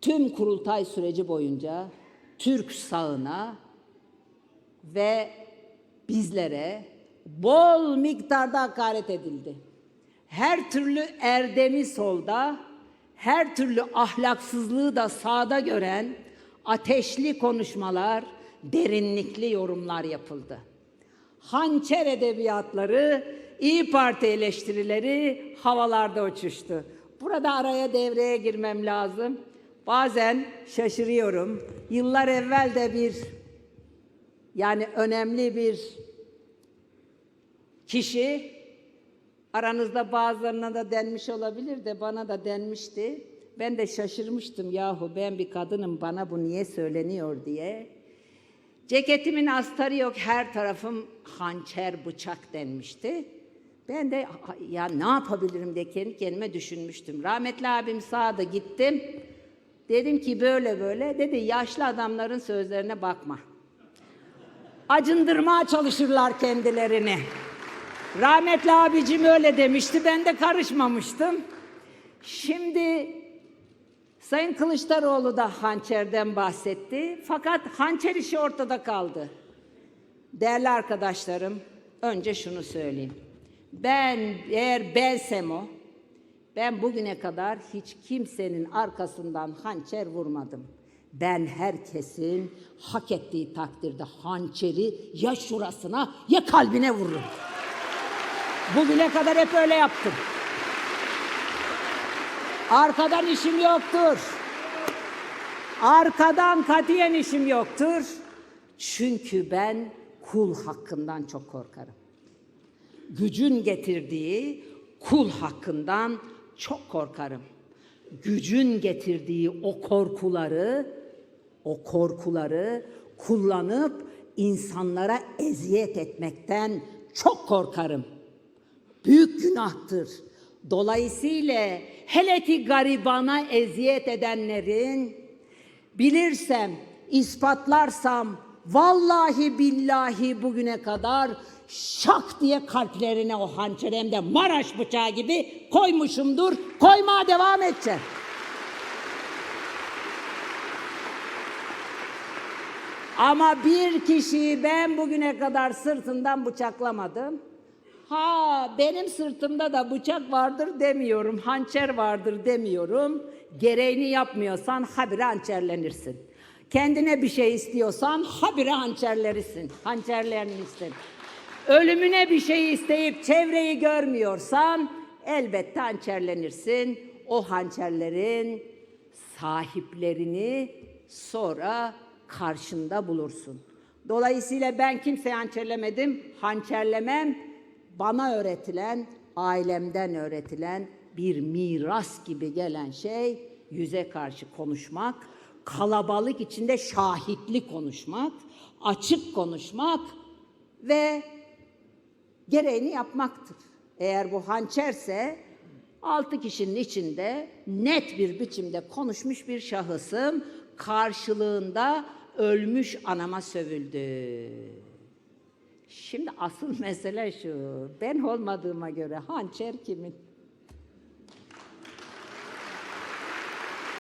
tüm kurultay süreci boyunca Türk sağına ve bizlere bol miktarda hakaret edildi. Her türlü erdemi solda, her türlü ahlaksızlığı da sağda gören ateşli konuşmalar, derinlikli yorumlar yapıldı. Hançer edebiyatları, İyi Parti eleştirileri havalarda uçuştu. Burada araya devreye girmem lazım. Bazen şaşırıyorum. Yıllar evvel de bir yani önemli bir kişi aranızda bazılarına da denmiş olabilir de bana da denmişti. Ben de şaşırmıştım yahu ben bir kadınım bana bu niye söyleniyor diye. Ceketimin astarı yok her tarafım hançer bıçak denmişti. Ben de ya ne yapabilirim diye kendi kendime düşünmüştüm. Rahmetli abim sağda gittim. Dedim ki böyle böyle. Dedi yaşlı adamların sözlerine bakma. Acındırmaya çalışırlar kendilerini. Rahmetli abicim öyle demişti. Ben de karışmamıştım. Şimdi Sayın Kılıçdaroğlu da hançerden bahsetti. Fakat hançer işi ortada kaldı. Değerli arkadaşlarım, önce şunu söyleyeyim. Ben eğer bensem o, ben bugüne kadar hiç kimsenin arkasından hançer vurmadım. Ben herkesin hak ettiği takdirde hançeri ya şurasına ya kalbine vururum. Bugüne kadar hep öyle yaptım. Arkadan işim yoktur. Arkadan katiyen işim yoktur. Çünkü ben kul hakkından çok korkarım. Gücün getirdiği kul hakkından çok korkarım. Gücün getirdiği o korkuları, o korkuları kullanıp insanlara eziyet etmekten çok korkarım. Büyük günahtır. Dolayısıyla hele ki garibana eziyet edenlerin bilirsem, ispatlarsam vallahi billahi bugüne kadar şak diye kalplerine o hançer hem de Maraş bıçağı gibi koymuşumdur. Koymaya devam edeceğim. Ama bir kişiyi ben bugüne kadar sırtından bıçaklamadım. Ha benim sırtımda da bıçak vardır demiyorum, hançer vardır demiyorum. Gereğini yapmıyorsan habire hançerlenirsin. Kendine bir şey istiyorsan habire hançerlerisin, hançerlenirsin. Ölümüne bir şey isteyip çevreyi görmüyorsan elbette hançerlenirsin. O hançerlerin sahiplerini sonra karşında bulursun. Dolayısıyla ben kimseyi hançerlemedim, hançerlemem bana öğretilen, ailemden öğretilen bir miras gibi gelen şey yüze karşı konuşmak, kalabalık içinde şahitli konuşmak, açık konuşmak ve gereğini yapmaktır. Eğer bu hançerse altı kişinin içinde net bir biçimde konuşmuş bir şahısım karşılığında ölmüş anama sövüldü. Şimdi asıl mesele şu. Ben olmadığıma göre hançer kimin?